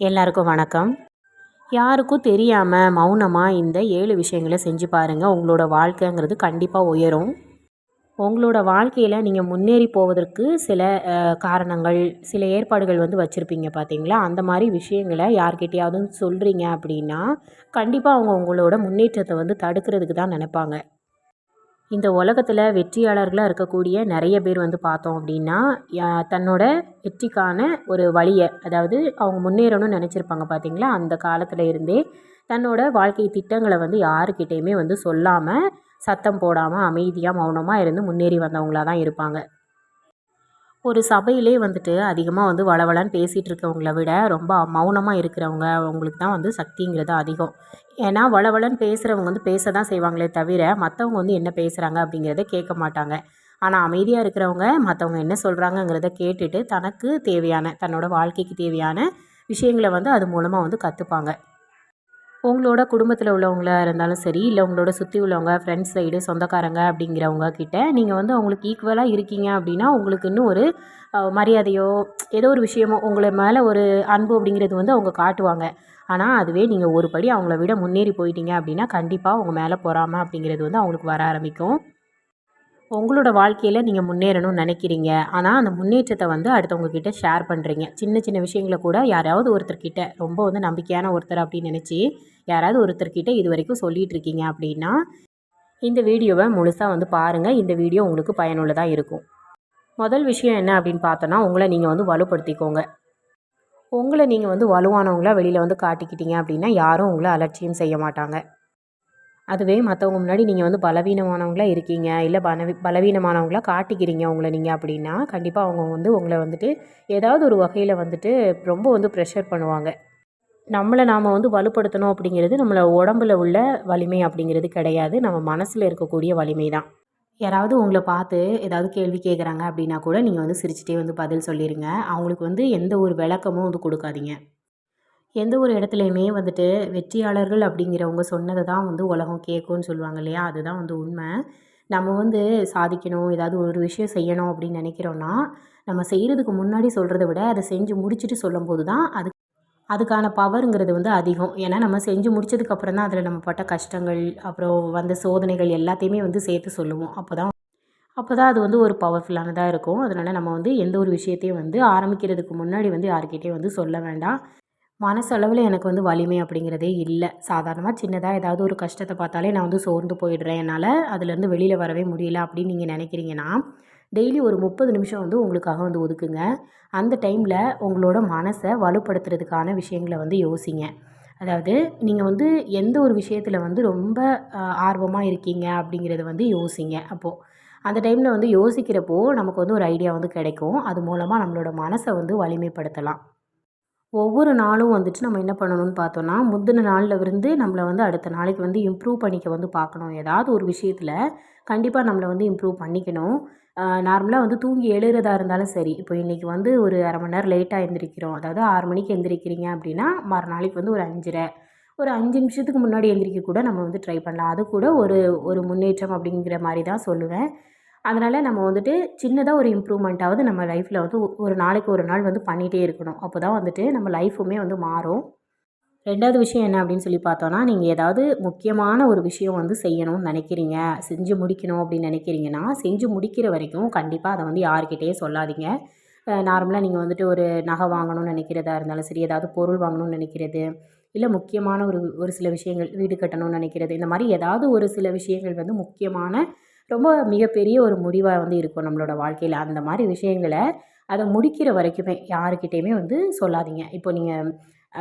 எல்லாருக்கும் வணக்கம். யாருக்கும் தெரியாமல் மௌனமாக இந்த ஏழு விஷயங்களை செஞ்சு பாருங்கள் உங்களோட வாழ்க்கைங்கிறது கண்டிப்பாக உயரும். உங்களோட வாழ்க்கையில் நீங்கள் முன்னேறி போவதற்கு சில காரணங்கள் சில ஏற்பாடுகள் வந்து வச்சுருப்பீங்க பார்த்தீங்களா அந்த மாதிரி விஷயங்களை யார்கிட்டையாவது சொல்கிறீங்க அப்படின்னா கண்டிப்பாக அவங்க உங்களோட முன்னேற்றத்தை வந்து தடுக்கிறதுக்கு தான் நினைப்பாங்க. இந்த உலகத்தில் வெற்றியாளர்களாக இருக்கக்கூடிய நிறைய பேர் வந்து பார்த்தோம் அப்படின்னா தன்னோட வெற்றிக்கான ஒரு வழியை அதாவது அவங்க முன்னேறணும்னு நினச்சிருப்பாங்க பார்த்தீங்களா? அந்த காலத்தில் இருந்தே தன்னோட வாழ்க்கை திட்டங்களை வந்து யாருக்கிட்டேயுமே வந்து சொல்லாமல் சத்தம் போடாமல் அமைதியாக மௌனமாக இருந்து முன்னேறி வந்தவங்களாக தான் இருப்பாங்க. ஒரு சபையிலே வந்துட்டு அதிகமாக வந்து வளவளன்னு பேசிகிட்டு இருக்கவங்கள விட ரொம்ப மௌனமாக இருக்கிறவங்க அவங்களுக்கு தான் வந்து சக்திங்கிறது அதிகம். ஏன்னா வளவளன்னு பேசுகிறவங்க வந்து பேச தான் செய்வாங்களே தவிர மற்றவங்க வந்து என்ன பேசுகிறாங்க அப்படிங்கிறத கேட்க மாட்டாங்க. ஆனால் அமைதியாக இருக்கிறவங்க மற்றவங்க என்ன சொல்கிறாங்கங்கிறத கேட்டுட்டு தனக்கு தேவையான தன்னோட வாழ்க்கைக்கு தேவையான விஷயங்களை வந்து அது மூலமாக வந்து கற்றுப்பாங்க உங்களோட குடும்பத்தில் உள்ளவங்களா இருந்தாலும் சரி இல்லை உங்களோட சுற்றி உள்ளவங்க ஃப்ரெண்ட்ஸ் சைடு சொந்தக்காரங்க அப்படிங்கிறவங்க கிட்ட நீங்கள் வந்து அவங்களுக்கு ஈக்குவலாக இருக்கீங்க அப்படின்னா உங்களுக்கு இன்னும் ஒரு மரியாதையோ ஏதோ ஒரு விஷயமோ உங்களை மேலே ஒரு அன்பு அப்படிங்கிறது வந்து அவங்க காட்டுவாங்க. ஆனால் அதுவே நீங்கள் ஒரு படி அவங்கள விட முன்னேறி போயிட்டீங்க அப்படின்னா கண்டிப்பாக அவங்க மேலே போகாமல் அப்படிங்கிறது வந்து அவங்களுக்கு வர ஆரம்பிக்கும். உங்களோட வாழ்க்கையில் நீங்கள் முன்னேறணும்னு நினைக்கிறீங்க. ஆனால் அந்த முன்னேற்றத்தை வந்து அடுத்தவங்க கிட்ட ஷேர் பண்ணுறீங்க சின்ன சின்ன விஷயங்களை கூட யாராவது ஒருத்தர்கிட்ட ரொம்ப வந்து நம்பிக்கையான ஒருத்தர் அப்படின்னு நினச்சி யாராவது ஒருத்தர்கிட்ட இது வரைக்கும் சொல்லிகிட்டு இருக்கீங்க அப்படின்னா இந்த வீடியோவை முழுசாக வந்து பாருங்கள் இந்த வீடியோ உங்களுக்கு பயனுள்ளதாக இருக்கும். முதல் விஷயம் என்ன அப்படின்னு பார்த்தோன்னா உங்களை நீங்கள் வந்து வலுப்படுத்திக்கோங்க. உங்களை நீங்கள் வந்து வலுவானவங்களாக வெளியில் வந்து காட்டிக்கிட்டீங்க அப்படின்னா யாரும் உங்களை அலட்சியம் செய்ய மாட்டாங்க. அதுவே மற்றவங்க முன்னாடி நீங்கள் வந்து பலவீனமானவங்களாக இருக்கீங்க. இல்லை பலவி பலவீனமானவங்களா காட்டிக்கிறீங்க உங்களை நீங்கள் அப்படின்னா கண்டிப்பாக அவங்க வந்து உங்களை வந்துட்டு ஏதாவது ஒரு வகையில் வந்துட்டு ரொம்ப வந்து ப்ரெஷர் பண்ணுவாங்க. நம்மளை நாம் வந்து வலுப்படுத்தணும் அப்படிங்கிறது நம்மளை உடம்புல உள்ள வலிமை அப்படிங்கிறது கிடையாது. நம்ம மனசில் இருக்கக்கூடிய வலிமை தான். யாராவது உங்களை பார்த்து ஏதாவது கேள்வி கேட்குறாங்க அப்படின்னா கூட நீங்கள் வந்து சிரிச்சிட்டே வந்து பதில் சொல்லிடுங்க அவங்களுக்கு வந்து எந்த ஒரு விளக்கமும் வந்து கொடுக்காதீங்க. எந்த ஒரு இடத்துலையுமே வந்துட்டு வெற்றியாளர்கள் அப்படிங்கிறவங்க சொன்னதை தான் வந்து உலகம் கேட்கும்னு சொல்லுவாங்க இல்லையா? அதுதான் வந்து உண்மை. நம்ம வந்து சாதிக்கணும் ஏதாவது ஒரு விஷயம் செய்யணும் அப்படின்னு நினைக்கிறோன்னா நம்ம செய்கிறதுக்கு முன்னாடி சொல்கிறத விட அதை செஞ்சு முடிச்சுட்டு சொல்லும்போது தான் அது அதுக்கான பவருங்கிறது வந்து அதிகம். ஏன்னா நம்ம செஞ்சு முடிச்சதுக்கப்புறம் தான் அதில் நம்ம பட்ட கஷ்டங்கள் அப்புறம் வந்த சோதனைகள் எல்லாத்தையுமே வந்து சேர்த்து சொல்லுவோம். அப்போ தான் அப்போ தான் அது வந்து ஒரு பவர்ஃபுல்லானதாக இருக்கும். அதனால் நம்ம வந்து எந்த ஒரு விஷயத்தையும் வந்து ஆரம்பிக்கிறதுக்கு முன்னாடி வந்து யார்கிட்டையும் வந்து சொல்ல வேண்டாம். மனசளவில் எனக்கு வந்து வலிமை அப்படிங்கிறதே இல்லை. சாதாரணமாக சின்னதாக ஏதாவது ஒரு கஷ்டத்தை பார்த்தாலே நான் வந்து சோர்ந்து போயிடுறேன். என்னால் அதுலேருந்து வெளியில் வரவே முடியல அப்படின்னு நீங்கள் நினைக்கிறீங்கன்னா டெய்லி ஒரு முப்பது நிமிஷம் வந்து உங்களுக்காக வந்து ஒதுக்குங்க. அந்த டைமில் உங்களோட மனசை வலுப்படுத்துறதுக்கான விஷயங்களை வந்து யோசிங்க. அதாவது நீங்கள் வந்து எந்த ஒரு விஷயத்தில் வந்து ரொம்ப ஆர்வமாக இருக்கீங்க அப்படிங்கிறத வந்து யோசிங்க அப்போது அந்த டைமில் வந்து யோசிக்கிறப்போ நமக்கு வந்து ஒரு ஐடியா வந்து கிடைக்கும். அது மூலமாக நம்மளோட மனசை வந்து வலிமைப்படுத்தலாம். ஒவ்வொரு நாளும் வந்துட்டு நம்ம என்ன பண்ணணும்னு பார்த்தோன்னா முந்தின நாளில் இருந்து நம்மளை வந்து அடுத்த நாளைக்கு வந்து இம்ப்ரூவ் பண்ணிக்க வந்து பார்க்கணும். ஏதாவது ஒரு விஷயத்தில் கண்டிப்பாக நம்மளை வந்து இம்ப்ரூவ் பண்ணிக்கணும். நார்மலாக வந்து தூங்கி எழுறதா இருந்தாலும் சரி. இப்போ இன்றைக்கி வந்து ஒரு அரை மணி நேரம் லேட்டாக எழுந்திரிக்கிறோம் அதாவது ஆறு மணிக்கு எழுந்திரிக்கிறீங்க அப்படின்னா மறுநாளைக்கு வந்து ஒரு அஞ்சரை ஒரு அஞ்சு நிமிஷத்துக்கு முன்னாடி எழுந்திரிக்க கூட நம்ம வந்து ட்ரை பண்ணலாம். அது கூட ஒரு ஒரு முன்னேற்றம் அப்படிங்கிற மாதிரி தான் சொல்லுவேன். அதனால் நம்ம வந்துட்டு சின்னதாக ஒரு இம்ப்ரூவ்மெண்ட்டாவது நம்ம லைஃப்பில் வந்து ஒரு நாளைக்கு ஒரு நாள் வந்து பண்ணிகிட்டே இருக்கணும். அப்போ தான் வந்துட்டு நம்ம லைஃபுமே வந்து மாறும். ரெண்டாவது விஷயம் என்ன அப்படின்னு சொல்லி பார்த்தோன்னா நீங்கள் ஏதாவது முக்கியமான ஒரு விஷயம் வந்து செய்யணும்னு நினைக்கிறீங்க செஞ்சு முடிக்கணும் அப்படின்னு நினைக்கிறீங்கன்னா செஞ்சு முடிக்கிற வரைக்கும் கண்டிப்பாக அதை வந்து யார்கிட்டயும் சொல்லாதீங்க. நார்மலாக நீங்கள் வந்துட்டு ஒரு நகை வாங்கணும்னு நினைக்கிறதா இருந்தாலும் சரி ஏதாவது பொருள் வாங்கணும்னு நினைக்கிறது இல்லை முக்கியமான ஒரு ஒரு சில விஷயங்கள் வீடு கட்டணும்னு நினைக்கிறது இந்த மாதிரி ஏதாவது ஒரு சில விஷயங்கள் வந்து முக்கியமான ரொம்ப மிகப்பெரிய ஒரு முடிவாக வந்து இருக்கும் நம்மளோட வாழ்க்கையில். அந்த மாதிரி விஷயங்களை அதை முடிக்கிற வரைக்குமே யாருக்கிட்டேயுமே வந்து சொல்லாதீங்க. இப்போ நீங்கள்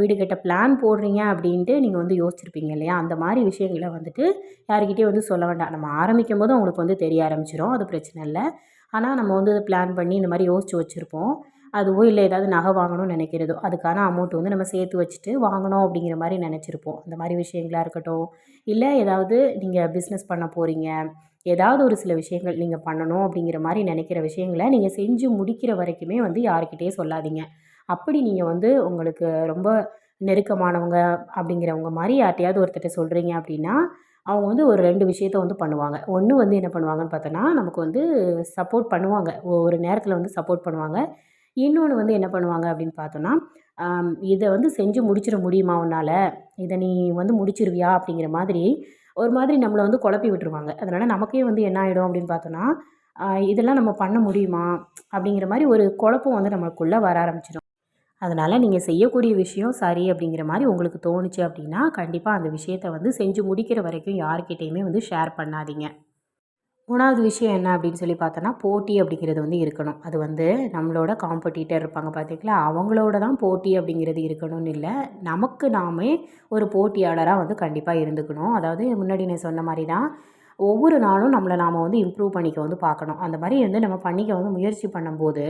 வீடு கட்ட பிளான் போடுறீங்க அப்படின்ட்டு நீங்கள் வந்து யோசிச்சிருப்பீங்க இல்லையா? அந்த மாதிரி விஷயங்களை வந்துட்டு யாருக்கிட்டேயும் வந்து சொல்ல வேண்டாம். நம்ம ஆரம்பிக்கும் போது உங்களுக்கு வந்து தெரிய ஆரம்பிச்சிடும் அது பிரச்சனை இல்லை. ஆனால் நம்ம வந்து அதை பிளான் பண்ணி இந்த மாதிரி யோசிச்சு வச்சுருப்போம். அதுவோ இல்லை ஏதாவது நகை வாங்கணும்னு நினைக்கிறதோ அதுக்கான அமௌண்ட் வந்து நம்ம சேர்த்து வச்சுட்டு வாங்கணும் அப்படிங்கிற மாதிரி நினச்சிருப்போம். அந்த மாதிரி விஷயங்களாக இருக்கட்டும். இல்லை ஏதாவது நீங்கள் பிஸ்னஸ் பண்ண போகிறீங்க ஏதாவது ஒரு சில விஷயங்கள் நீங்கள் பண்ணணும் அப்படிங்கிற மாதிரி நினைக்கிற விஷயங்களை நீங்கள் செஞ்சு முடிக்கிற வரைக்குமே வந்து யாருக்கிட்டேயும் சொல்லாதீங்க. அப்படி நீங்கள் வந்து உங்களுக்கு ரொம்ப நெருக்கமானவங்க அப்படிங்கிறவங்க மாதிரி யார்ட்டையாவது ஒருத்தர்கிட்ட சொல்கிறீங்க அப்படின்னா அவங்க வந்து ஒரு ரெண்டு விஷயத்த வந்து பண்ணுவாங்க. ஒன்று வந்து என்ன பண்ணுவாங்கன்னு பார்த்தோன்னா நமக்கு வந்து சப்போர்ட் பண்ணுவாங்க. ஒரு நேரத்தில் வந்து சப்போர்ட் பண்ணுவாங்க. இன்னொன்று வந்து என்ன பண்ணுவாங்க அப்படின்னு பார்த்தோன்னா இதை வந்து செஞ்சு முடிச்சிட முடியுமா உன்னால்? இதை நீ வந்து முடிச்சிருவியா அப்படிங்கிற மாதிரி ஒரு மாதிரி நம்மளை வந்து குழப்பி விட்டுருவாங்க. அதனால் நமக்கே வந்து என்ன ஆகிடும் அப்படின்னு பார்த்தோன்னா இதெல்லாம் நம்ம பண்ண முடியுமா? அப்படிங்கிற மாதிரி ஒரு குழப்பம் வந்து நம்மளுக்குள்ளே வர ஆரம்பிச்சிடும். அதனால் நீங்கள் செய்யக்கூடிய விஷயம் சரி அப்படிங்கிற மாதிரி உங்களுக்கு தோணுச்சு அப்படின்னா கண்டிப்பாக அந்த விஷயத்த வந்து செஞ்சு முடிக்கிற வரைக்கும் யார்கிட்டேயுமே வந்து ஷேர் பண்ணாதீங்க. மூணாவது விஷயம் என்ன அப்படின்னு சொல்லி பார்த்தோன்னா போட்டி அப்படிங்கிறது வந்து இருக்கணும். அது வந்து நம்மளோட காம்படிட்டர் இருப்பாங்க பார்த்தீங்களா? அவங்களோட தான் போட்டி அப்படிங்கிறது இருக்கணும்னு இல்லை. நமக்கு நாமே ஒரு போட்டியாளராக வந்து கண்டிப்பாக இருந்துக்கணும். அதாவது முன்னாடி நான் சொன்ன மாதிரி தான் ஒவ்வொரு நாளும் நம்மளை நாம் வந்து இம்ப்ரூவ் பண்ணிக்க வந்து பார்க்கணும். அந்த மாதிரி வந்து நம்ம பண்ணிக்க வந்து முயற்சி பண்ணும்போது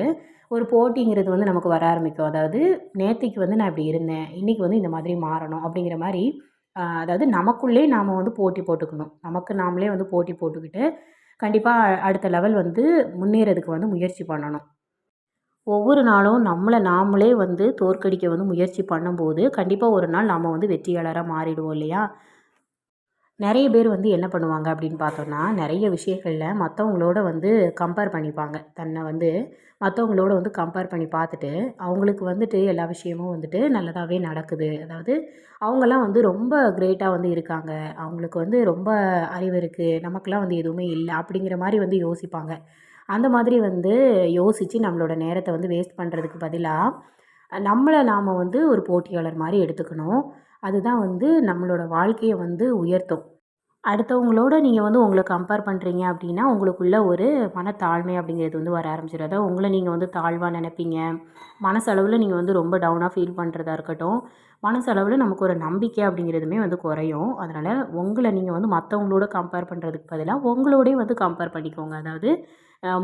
ஒரு போட்டிங்கிறது வந்து நமக்கு வர ஆரம்பிக்கும். அதாவது நேற்றுக்கு வந்து நான் இப்படி இருந்தேன். இன்றைக்கி வந்து இந்த மாதிரி மாறணும். அப்படிங்கிற மாதிரி அதாவது நமக்குள்ளே நாம் வந்து போட்டி போட்டுக்கணும். நமக்கு நாமளே வந்து போட்டி போட்டுக்கிட்டு கண்டிப்பாக அடுத்த லெவல் வந்து முன்னேறதுக்கு வந்து முயற்சி பண்ணணும். ஒவ்வொரு நாளும் நம்மளை நாமளே வந்து தோற்கடிக்க வந்து முயற்சி பண்ணும்போது கண்டிப்பாக ஒரு நாள் நாம் வந்து வெற்றியாளராக மாறிடுவோம் இல்லையா? நிறைய பேர் வந்து என்ன பண்ணுவாங்க அப்படின்னு பார்த்தோன்னா நிறைய விஷயங்களில் மற்றவங்களோட வந்து கம்பேர் பண்ணிப்பாங்க. தன்னை வந்து மற்றவங்களோட வந்து கம்பேர் பண்ணி பார்த்துட்டு அவங்களுக்கு வந்துட்டு எல்லா விஷயமும் வந்துட்டு நல்லதாகவே நடக்குது. அதாவது அவங்கெல்லாம் வந்து ரொம்ப கிரேட்டாக வந்து இருக்காங்க. அவங்களுக்கு வந்து ரொம்ப அறிவு இருக்குது நமக்கெல்லாம் வந்து எதுவுமே இல்லை அப்படிங்கிற மாதிரி வந்து யோசிப்பாங்க. அந்த மாதிரி வந்து யோசித்து நம்மளோட நேரத்தை வந்து வேஸ்ட் பண்ணுறதுக்கு பதிலாக நம்மளை நாம் வந்து ஒரு போட்டியாளர் மாதிரி எடுத்துக்கணும். அதுதான் வந்து நம்மளோட வாழ்க்கையை வந்து உயர்த்தும். அடுத்தவங்களோட நீங்கள் வந்து உங்களை கம்பேர் பண்ணுறீங்க அப்படின்னா உங்களுக்குள்ள ஒரு மனத்தாழ்மை அப்படிங்கிறது வந்து வர ஆரம்பிச்சிடும் அதாவது உங்களை நீங்கள் வந்து தாழ்வாக நினைப்பீங்க. மனசளவில் நீங்கள் வந்து ரொம்ப டவுனாக ஃபீல் பண்ணுறதா இருக்கட்டும் மனசளவில் நமக்கு ஒரு நம்பிக்கை அப்படிங்கிறதுமே வந்து குறையும். அதனால் உங்களை நீங்கள் வந்து மற்றவங்களோட கம்பேர் பண்ணுறதுக்கு பதிலாக உங்களோடய வந்து கம்பேர் பண்ணிக்கோங்க. அதாவது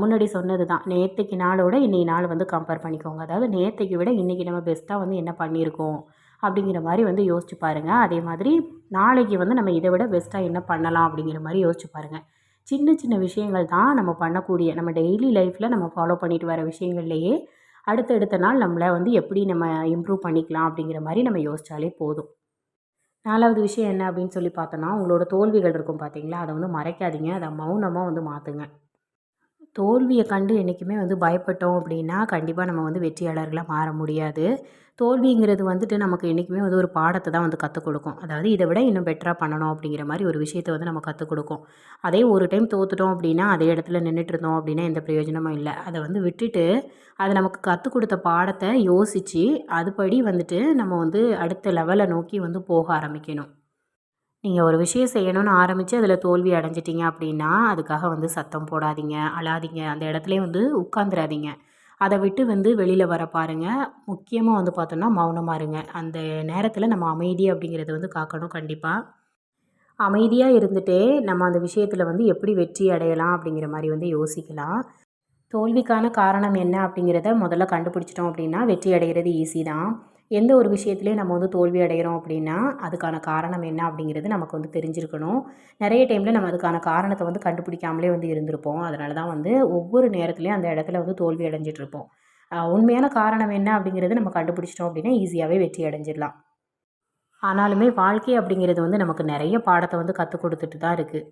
முன்னாடி சொன்னது தான் நேற்றுக்கு நாளோட இன்றைக்கி நாள் வந்து கம்பேர் பண்ணிக்கோங்க. அதாவது நேற்றுக்கு விட இன்றைக்கி நம்ம பெஸ்ட்டாக வந்து என்ன பண்ணியிருக்கோம்? அப்படிங்கிற மாதிரி வந்து யோசிச்சு பாருங்கள் அதே மாதிரி நாளைக்கு வந்து நம்ம இதை விட பெஸ்ட்டாக என்ன பண்ணலாம் அப்படிங்கிற மாதிரி யோசிச்சு பாருங்கள் சின்ன சின்ன விஷயங்கள் தான் நம்ம பண்ணக்கூடிய நம்ம டெய்லி லைஃப்பில் நம்ம ஃபாலோ பண்ணிட்டு வர விஷயங்கள்லையே அடுத்தடுத்த நாள் நம்மளை வந்து எப்படி நம்ம இம்ப்ரூவ் பண்ணிக்கலாம் அப்படிங்கிற மாதிரி நம்ம யோசித்தாலே போதும். நாலாவது விஷயம் என்ன அப்படின்னு சொல்லி பார்த்தோன்னா உங்களோட தோல்விகள் இருக்கும் பார்த்தீங்களா அதை வந்து மறைக்காதீங்க. அதை மௌனமாக வந்து மாற்றுங்க தோல்வியை கண்டு என்றைக்குமே வந்து பயப்பட்டோம் அப்படின்னா கண்டிப்பாக நம்ம வந்து வெற்றியாளர்களாக மாற முடியாது. தோல்விங்கிறது வந்துட்டு நமக்கு என்றைக்குமே வந்து ஒரு பாடத்தை தான் வந்து கற்றுக் கொடுக்கும். அதாவது இதை விட இன்னும் பெட்டராக பண்ணணும் அப்படிங்கிற மாதிரி ஒரு விஷயத்தை வந்து நம்ம கற்றுக் கொடுக்கும். அதே ஒரு டைம் தோத்துட்டோம் அப்படின்னா அதே இடத்துல நின்றுட்டு இருந்தோம் அப்படின்னா எந்த பிரயோஜனமும் இல்லை. அதை வந்து விட்டுட்டு அதை நமக்கு கற்றுக் கொடுத்த பாடத்தை யோசித்து அதுபடி வந்துட்டு நம்ம வந்து அடுத்த லெவலை நோக்கி வந்து போக ஆரம்பிக்கணும். நீங்கள் ஒரு விஷயம் செய்யணும்னு ஆரம்பித்து அதில் தோல்வி அடைஞ்சிட்டிங்க அப்படின்னா அதுக்காக வந்து சத்தம் போடாதீங்க அழாதீங்க. அந்த இடத்துலையே வந்து உட்காந்துராதீங்க அதை விட்டு வந்து வெளியில் வர பாருங்கள் முக்கியமாக வந்து பார்த்தோன்னா மௌனமாக இருங்க. அந்த நேரத்தில் நம்ம அமைதி அப்படிங்கிறத வந்து காக்கணும் கண்டிப்பாக அமைதியாக இருந்துகிட்டே நம்ம அந்த விஷயத்தில் வந்து எப்படி வெற்றி அடையலாம் அப்படிங்கிற மாதிரி வந்து யோசிக்கலாம். தோல்விக்கான காரணம் என்ன அப்படிங்கிறத முதல்ல கண்டுபிடிச்சிட்டோம் அப்படின்னா வெற்றி அடைகிறது ஈஸி தான். எந்த ஒரு விஷயத்துலையும் நம்ம வந்து தோல்வி அடைகிறோம் அப்படின்னா அதுக்கான காரணம் என்ன அப்படிங்கிறது நமக்கு வந்து தெரிஞ்சிருக்கணும். நிறைய டைமில் நம்ம அதுக்கான காரணத்தை வந்து கண்டுபிடிக்காமலே வந்து இருந்திருப்போம். அதனால தான் வந்து ஒவ்வொரு நேரத்துலையும் அந்த இடத்துல வந்து தோல்வி அடைஞ்சிட்ருப்போம். உண்மையான காரணம் என்ன அப்படிங்கிறது நம்ம கண்டுபிடிச்சிட்டோம் அப்படின்னா ஈஸியாகவே வெற்றி அடைஞ்சிடலாம். ஆனாலுமே வாழ்க்கை அப்படிங்கிறது வந்து நமக்கு நிறைய பாடத்தை வந்து கற்றுக் கொடுத்துட்டு தான் இருக்குது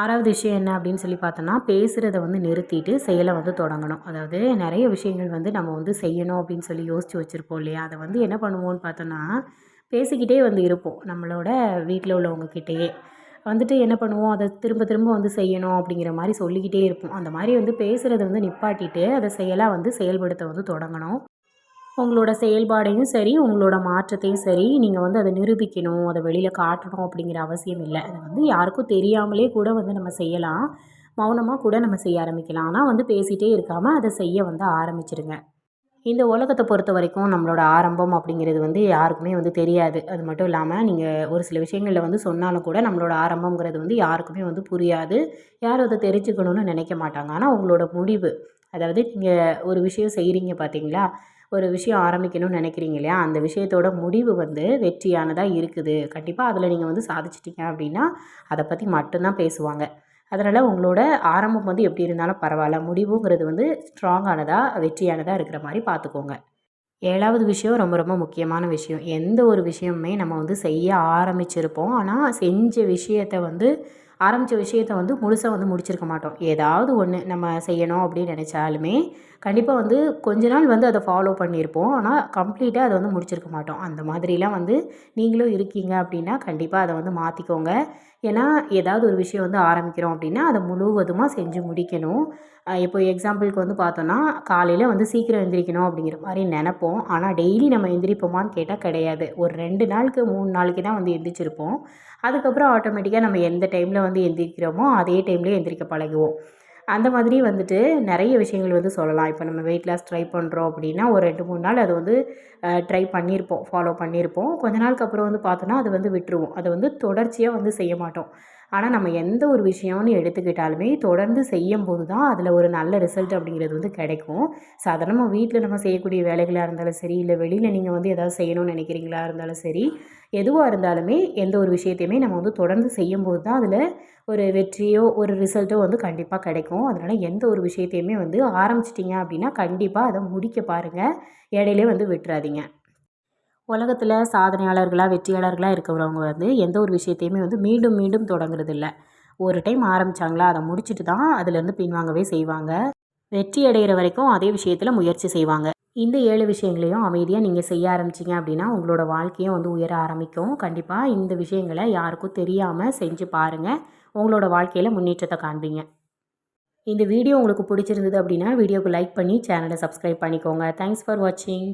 ஆறாவது விஷயம் என்ன அப்படின்னு சொல்லி பார்த்தோன்னா பேசுகிறத வந்து நிறுத்திட்டு செயலை வந்து தொடங்கணும். அதாவது நிறைய விஷயங்கள் வந்து நம்ம வந்து செய்யணும் அப்படின்னு சொல்லி யோசித்து வச்சுருப்போம் இல்லையா? அதை வந்து என்ன பண்ணுவோம்னு பார்த்தோன்னா பேசிக்கிட்டே வந்து இருப்போம் நம்மளோட வீட்டில் உள்ளவங்கக்கிட்டேயே வந்துட்டு என்ன பண்ணுவோம்? அதை திரும்ப திரும்ப வந்து செய்யணும் அப்படிங்கிற மாதிரி சொல்லிக்கிட்டே இருப்போம். அந்த மாதிரி வந்து பேசுகிறத வந்து நிப்பாட்டிட்டு அதை செயலாக வந்து செயல்படுத்த வந்து தொடங்கணும். உங்களோட செயல்பாடையும் சரி உங்களோட மாற்றத்தையும் சரி நீங்கள் வந்து அதை நிரூபிக்கணும் அதை வெளியில் காட்டணும் அப்படிங்கிற அவசியம் இல்லை. அதை வந்து யாருக்கும் தெரியாமலே கூட வந்து நம்ம செய்யலாம். மௌனமாக கூட நம்ம செய்ய ஆரம்பிக்கலாம். ஆனால் வந்து பேசிகிட்டே இருக்காமல் அதை செய்ய வந்து ஆரம்பிச்சிடுங்க இந்த உலகத்தை பொறுத்த வரைக்கும் நம்மளோட ஆரம்பம் அப்படிங்கிறது வந்து யாருக்குமே வந்து தெரியாது. அது மட்டும் இல்லாமல் நீங்கள் ஒரு சில விஷயங்களில் வந்து சொன்னாலும் கூட நம்மளோட ஆரம்பங்கிறது வந்து யாருக்குமே வந்து புரியாது. யாரும் அதை தெரிஞ்சுக்கணும்னு நினைக்க மாட்டாங்க. ஆனால் உங்களோட முடிவு அதாவது நீங்கள் ஒரு விஷயம் செய்கிறீங்க பார்த்தீங்களா ஒரு விஷயம் ஆரம்பிக்கணும்னு நினைக்கிறீங்க இல்லையா? அந்த விஷயத்தோட முடிவு வந்து வெற்றியானதாக இருக்குது. கண்டிப்பாக அதில் நீங்கள் வந்து சாதிச்சிட்டிங்க அப்படின்னா அதை பற்றி மட்டும்தான் பேசுவாங்க. அதனால் உங்களோட ஆரம்பம் வந்து எப்படி இருந்தாலும் பரவாயில்ல. முடிவுங்கிறது வந்து ஸ்ட்ராங்கானதாக வெற்றியானதாக இருக்கிற மாதிரி பார்த்துக்கோங்க ஏழாவது விஷயம் ரொம்ப ரொம்ப முக்கியமான விஷயம். எந்த ஒரு விஷயமுமே நம்ம வந்து செய்ய ஆரம்பிச்சிருப்போம். ஆனால் செஞ்ச விஷயத்தை வந்து ஆரம்பித்த விஷயத்த வந்து முழுசாக வந்து முடிச்சிருக்க மாட்டோம். ஏதாவது ஒன்று நம்ம செய்யணும் அப்படின்னு நினச்சாலுமே கண்டிப்பாக வந்து கொஞ்ச நாள் வந்து அதை ஃபாலோ பண்ணியிருப்போம். ஆனால் கம்ப்ளீட்டாக அதை வந்து முடிச்சிருக்க மாட்டோம். அந்த மாதிரிலாம் வந்து நீங்களும் இருக்கீங்க அப்படின்னா கண்டிப்பாக அதை வந்து மாற்றிக்கோங்க ஏன்னா ஏதாவது ஒரு விஷயம் வந்து ஆரம்பிக்கிறோம் அப்படின்னா அதை முழுவதுமாக செஞ்சு முடிக்கணும். இப்போ எக்ஸாம்பிளுக்கு வந்து பார்த்தோன்னா காலையில் வந்து சீக்கிரம் எந்திரிக்கணும் அப்படிங்கிற மாதிரி நினப்போம். ஆனால் டெய்லி நம்ம எந்திரிப்போமான்னு கேட்டால் கிடையாது. ஒரு ரெண்டு நாளுக்கு மூணு நாளைக்கு தான் வந்து எந்திரிச்சிருப்போம். அதுக்கப்புறம் ஆட்டோமேட்டிக்காக நம்ம எந்த டைமில் வந்து எந்திரிக்கிறோமோ அதே டைம்லேயே எந்திரிக்க பழகுவோம். அந்த மாதிரி வந்துட்டு நிறைய விஷயங்கள் வந்து சொல்லலாம். இப்போ நம்ம வெயிட் லாஸ் ட்ரை பண்ணுறோம் அப்படின்னா ஒரு ரெண்டு மூணு நாள் அது வந்து ட்ரை பண்ணியிருப்போம் ஃபாலோ பண்ணியிருப்போம். கொஞ்ச நாளுக்கு அப்புறம் வந்து பார்த்தோன்னா அது வந்து விட்டுருவோம். அதை வந்து தொடர்ச்சியாக வந்து செய்ய மாட்டோம். ஆனால் நம்ம எந்த ஒரு விஷயம்னு எடுத்துக்கிட்டாலுமே தொடர்ந்து செய்யும் போது தான் அதில் ஒரு நல்ல ரிசல்ட் அப்படிங்கிறது வந்து கிடைக்கும். சாதாரணமாக வீட்டில் நம்ம செய்யக்கூடிய வேலைகளாக இருந்தாலும் சரி இல்லை வெளியில் நீங்கள் வந்து எதாவது செய்யணும்னு நினைக்கிறீங்களா இருந்தாலும் சரி எதுவாக இருந்தாலுமே எந்த ஒரு விஷயத்தையுமே நம்ம வந்து தொடர்ந்து செய்யும்போது தான் அதில் ஒரு வெற்றியோ ஒரு ரிசல்ட்டோ வந்து கண்டிப்பாக கிடைக்கும். அதனால் எந்த ஒரு விஷயத்தையுமே வந்து ஆரம்பிச்சிட்டிங்க அப்படின்னா கண்டிப்பாக அதை முடிக்க பாருங்கள் இடையிலே வந்து விட்டுறாதீங்க. உலகத்தில் சாதனையாளர்களாக வெற்றியாளர்களாக இருக்கிறவங்க வந்து எந்த ஒரு விஷயத்தையுமே வந்து மீண்டும் மீண்டும் தொடங்குறது இல்லை ஒரு டைம் ஆரம்பித்தாங்களா அதை முடிச்சுட்டு தான் அதுலேருந்து பின்வாங்கவே செய்வாங்க. வெற்றி அடைகிற வரைக்கும் அதே விஷயத்தில் முயற்சி செய்வாங்க. இந்த ஏழு விஷயங்களையும் அமைதியாக நீங்கள் செய்ய ஆரம்பிச்சிங்க அப்படின்னா உங்களோட வாழ்க்கையும் வந்து உயர ஆரம்பிக்கும். கண்டிப்பாக இந்த விஷயங்களை யாருக்கும் தெரியாமல் செஞ்சு பாருங்கள் உங்களோட வாழ்க்கையில் முன்னேற்றத்தை காண்பீங்க. இந்த வீடியோ உங்களுக்கு பிடிச்சிருந்தது அப்படின்னா வீடியோக்கு லைக் பண்ணி சேனலை சப்ஸ்கிரைப் பண்ணிக்கோங்க. தேங்க்ஸ் ஃபார் வாட்சிங்